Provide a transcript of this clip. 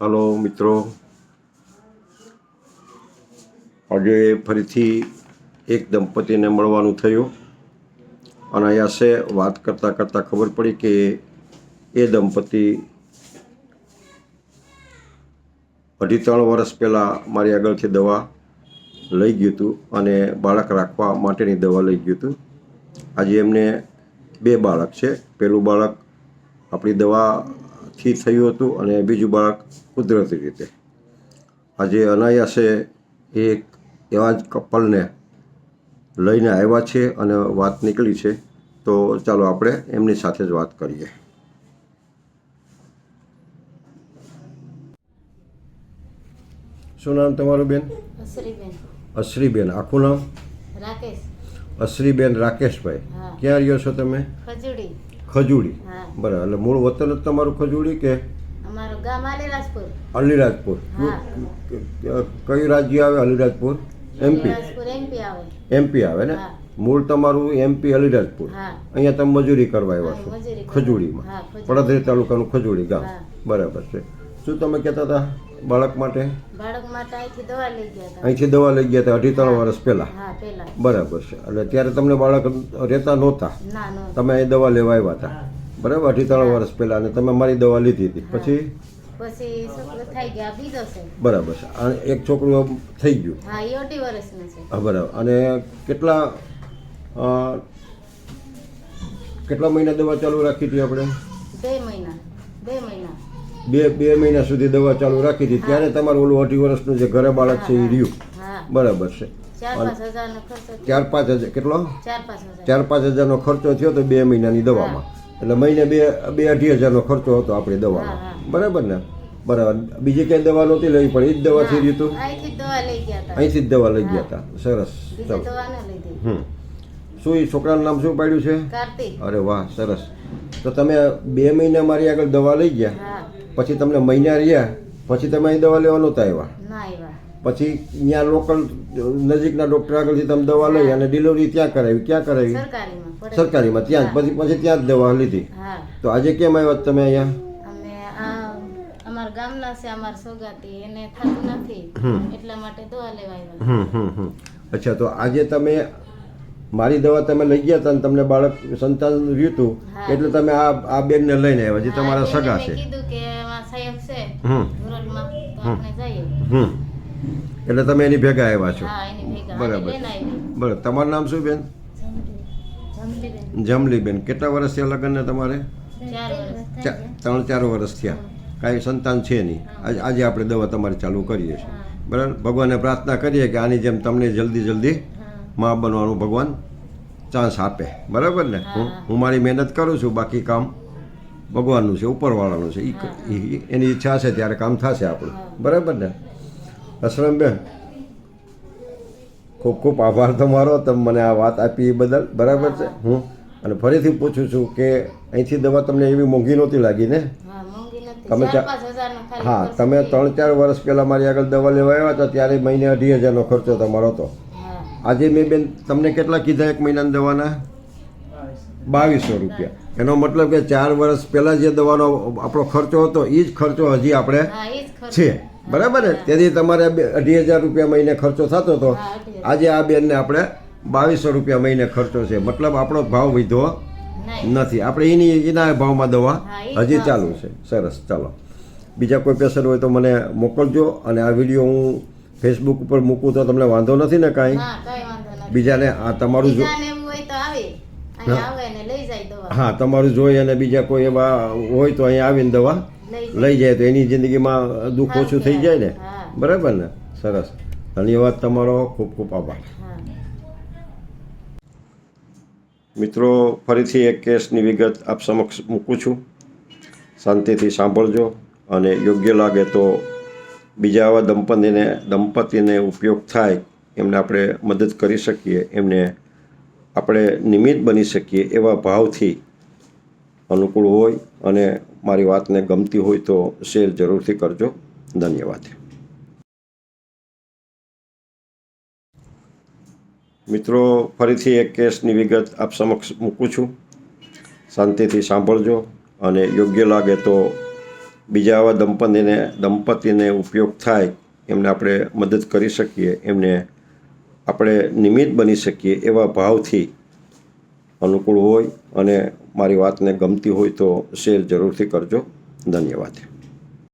Hello મિત્રો. આજે ફરીથી એક દંપતીને મળવાનું થયું. અને અહીંયા છે વાત કરતાં કરતાં ખબર પડી કે એ દંપતી અઢી ત્રણ વર્ષ પહેલાં મારી આગળથી દવા લઈ ગયું હતું અને બાળક રાખવા માટેની દવા લઈ ગયું હતું. આજે એમને બે બાળક છે. પહેલું બાળક આપણી દવાથી થયું હતું અને બીજું બાળક કુદરતી રીતે. આજે અનાયાસે એક એવા જ કપલને લઈને આવ્યા છે અને વાત નીકળી છે. તો ચાલો આપણે એમની સાથે જ વાત કરીએ. શું નામ તમારું બેન? અશ્રીબેન. આખું નામ? રાકેશ. અશ્રીબેન રાકેશભાઈ. ક્યાં રહ્યો છો તમે? ખજૂડી. ખજૂડી. બરાબર એટલે મૂળ વતન જ તમારું ખજૂડી કે? અમારું ગામ અલીરાજપુર. અલીરાજપુર. કયું રાજ્ય આવે અલીરાજપુર? એમપી એમપી આવે. એમપી આવે ને? મૂળ તમારું એમપી અલીરાજપુર. અહીંયા તમે મજૂરી કરવા આવ્યા છો. ખજૂડીમાં. પડદરી તાલુકાનું ખજૂડી ગામ. બરાબર છે. શું તમે કહેતા હતા? બાળક માટે? બાળક માટે અહીંથી દવા લઈ ગયા હતા. અહીંથી દવા લઈ ગયા હતા અઢી ત્રણ વર્ષ પહેલા? હા બરાબર છે. એટલે ત્યારે તમને બાળક રહેતા નહોતા? ના તમે અહીં દવા લેવા આવ્યા હતા? બરાબર અઢી ત્રણ વર્ષ પહેલા. અને તમે મારી દવા લીધી હતી. પછી? પછી છોકરો થઈ ગયા. બીજો છે. બરાબર છે. અને એક છોકરો થઈ ગયું? હા એ અઢી વર્ષનો છે. હા બરાબર. અને કેટલા કેટલા મહિના દવા ચાલુ રાખી હતી આપણે? બે મહિના. બે મહિના. બે બે મહિના સુધી દવા ચાલુ રાખી હતી ત્યારે તમારું ઓલું અઢી વર્ષનું જે ઘરે બાળક છે એ રહ્યું. બરાબર છે. ચાર પાંચ હજાર કેટલો? ચાર પાંચ હજારનો ખર્ચો થયો તો બે મહિનાની દવામાં. એટલે મહિને બે બે અઢી હજારનો ખર્ચો હતો આપણી હા. બરાબર ને? બરાબર. બીજી ક્યાંય દવા નહોતી લેવી પણ એ જ દવાથી રહ્યું હતું? અહીંથી જ દવા લઈ ગયા હતા. અહીંથી જ દવા લઈ ગયા હતા. સરસ. હમ. શું એ છોકરાનું નામ શું પાડ્યું છે? અરે વાહ સરસ. તો તમે બે મહિના મારી આગળ દવા લઈ ગયા? પછી તમને મહિના રહ્યા પછી તમે અહીં દવા લેવા નહોતા આવ્યા? પછી ત્યાં લોકલ નજીકના ડૉક્ટર આગળથી તમે દવા લઈ અને ડિલિવરી ત્યાં કરાવી ક્યાં કરાવી? સરકારીમાં ત્યાં પછી પછી ત્યાં જ દવા લીધી. તો આજે કેમ આવ્યા તમે અહીંયા? આ અમારા ગામના છે અમારા સોગાતી એને થતું નથી. એટલા માટે દવા લેવા આવ્યા. અચ્છા તો આજે તમે મારી દવા તમે લઈ ગયા હતા તમને બાળક સંતાન રહ્યું હતું એટલે તમે આ આ બેનને લઈને આવ્યા જે તમારા સગા છે. એટલે તમે એની ભેગા આવ્યા છો. બરાબર. બરાબર. તમારું નામ શું બેન? જમલીબેન. જમલીબેન કેટલા વર્ષ થયા લગ્નને તમારે? ત્રણ ચાર વર્ષ થયા. કાંઈ સંતાન છે નહીં. આજ- આજે આપણે દવા તમારી ચાલુ કરીએ છીએ. બરાબર? ભગવાનને પ્રાર્થના કરીએ કે આની જેમ તમને જલ્દી જલ્દી મા બનવાનું ભગવાન ચાન્સ આપે. બરાબર ને? હું હું. મારી મહેનત કરું છું બાકી કામ ભગવાનનું છે ઉપરવાળાનું છે. એ એની ઈચ્છા છે ત્યારે કામ થશે આપણું. બરાબર ને? અસલમબેન ખૂબ ખૂબ આભાર તમારો. તમે મને આ વાત આપી એ બદલ. બરાબર છે? હું. અને ફરીથી પૂછું છું કે અહીંથી દવા તમને એવી મોંઘી નહોતી લાગી ને? તમે હા તમે ત્રણ ચાર વર્ષ પહેલાં મારી આગળ દવા લેવા આવ્યા હતા ત્યારે મહિને અઢી હજારનો ખર્ચો તમારો હતો. આજે મેં બેન તમને કેટલા કીધા એક મહિનાના દવાના? બાવીસો રૂપિયા. એનો મતલબ કે ચાર વર્ષ પહેલાં જે દવાનો આપણો ખર્ચો હતો એ જ ખર્ચો હજી આપણે છે. બરાબર? ને તેથી તમારે બે- અઢી હજાર રૂપિયા મહિને ખર્ચો થતો હતો. આજે આ બેનને આપણે બાવીસો રૂપિયા મહિને ખર્ચો છે. મતલબ આપણો ભાવ વધ્યો નથી. આપણે એની એના ભાવમાં દવા હજી ચાલુ છે. સરસ. ચાલો. બીજા કોઈ પેશન્ટ હોય તો મને મોકલજો. અને આ વીડિયો હું ફેસબુક ઉપર મૂકું તો તમને વાંધો નથી ને કાંઈ બીજાને આ તમારું જો હા. તમારું જોઈ અને બીજા કોઈ એવા હોય તો અહીંયા આવીને દવા લઈ જાય. તો એની જિંદગીમાં દુઃખ ઓછું થઈ જાય ને. બરાબર ને? સરસ. ધન્યવાદ તમારો ખૂબ ખૂબ આભાર. મિત્રો ફરીથી એક કેસની વિગત આપ સમક્ષ મૂકું છું. શાંતિથી સાંભળજો અને યોગ્ય લાગે તો બીજા આવા દંપતીને દંપતીને ઉપયોગ થાય એમને આપણે મદદ કરી શકીએ, એમને આપણે નિમિત્ત બની શકીએ એવા ભાવથી અનુકૂળ હોય અને મારી વાતને ગમતી હોય તો શેર જરૂરથી કરજો. ધન્યવાદ. મિત્રો, ફરીથી એક કેસની વિગત આપ સમક્ષ મૂકું છું. શાંતિથી સાંભળજો અને યોગ્ય લાગે તો બીજા આવા દંપતીને દંપતીને ઉપયોગ થાય એમને આપણે મદદ કરી શકીએ, એમને આપણે નિમિત્ત બની શકીએ એવા ભાવથી અનુકૂળ હોય અને મારી વાતને ગમતી હોય તો શેર જરૂરથી કરજો. ધન્યવાદ.